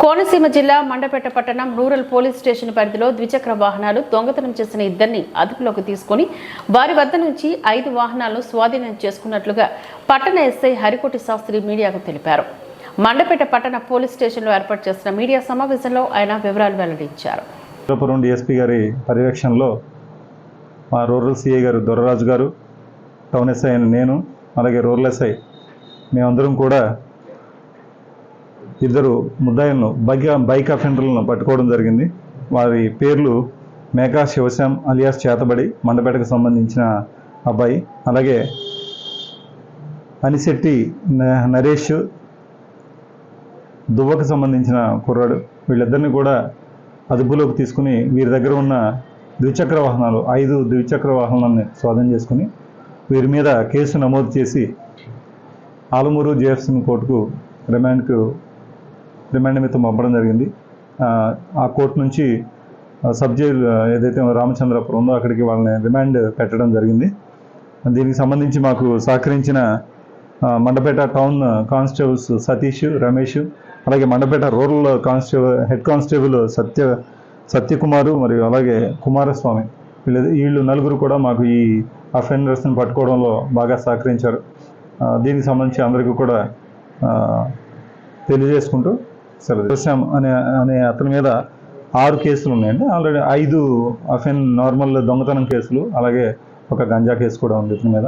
కోనసీమ జిల్లా మండపేట పట్టణం rural police station పరిధిలో ద్విచక్ర వాహనాలు దొంగతనం చేసిన ఇద్దరిని అదుపులోకి తీసుకుని వారి వద్ద నుంచి ఐదు వాహనాలను స్వాధీనం చేసుకున్నట్లుగా పట్టణ ఎస్ఐ హరికోటి శాస్త్రి మీడియాకు తెలిపారు. మండపేట పట్టణ పోలీస్ స్టేషన్లో ఏర్పాటు చేసిన మీడియా సమావేశంలో ఆయన వివరాలు వెల్లడించారు. అమలాపురం డిఎస్పీ గారి పర్యవేక్షణలో మా రూరల్ సిఐ గారు దొరరాజు గారు టౌన్ ఎస్ఐ నేను అలాగే రూరల్ ఎస్ఐ మేమందరం కూడా ఇద్దరు ముద్దాయిలను బైక్ బైక్ అఫెండర్లను పట్టుకోవడం జరిగింది. వారి పేర్లు మేకా శివశ్యామ్ అలియాస్ చేతబడి మండపేటకు సంబంధించిన అబ్బాయి. అలాగే అనిశెట్టి నరేష్ దువ్వకు సంబంధించిన కుర్రాడు. వీళ్ళిద్దరిని కూడా అదుపులోకి తీసుకుని వీరి దగ్గర ఉన్న ద్విచక్ర వాహనాలు ఐదు ద్విచక్ర వాహనాలను స్వాధీనం చేసుకుని వీరి మీద కేసు నమోదు చేసి ఆలమూరు జేఎఫ్సీ కోర్టుకు రిమాండ్కు రిమాండ్ నిమిత్తం పంపడం జరిగింది. ఆ, కోర్టు నుంచి సబ్ జైలు ఏదైతే రామచంద్రపురం ఉందో అక్కడికి వాళ్ళని రిమాండ్ పెట్టడం జరిగింది. దీనికి సంబంధించి మాకు సహకరించిన మండపేట టౌన్ కానిస్టేబుల్స్ సతీష్ రమేష్ అలాగే Mandapeta rural constable head constable Satya Satyakumar మరియు అలాగే కుమారస్వామి వీళ్ళు వీళ్ళు నలుగురు కూడా మాకు ఈ అఫెండర్స్ని పట్టుకోవడంలో బాగా సహకరించారు. దీనికి సంబంధించి అందరికీ కూడా తెలియజేసుకుంటూ శ్యామ్ అనే అనే అతని మీద ఆరు కేసులు ఉన్నాయండి. ఆల్రెడీ ఐదు అఫెన్ నార్మల్ దొంగతనం కేసులు అలాగే ఒక గంజా కేసు కూడా ఉంది ఇతని మీద.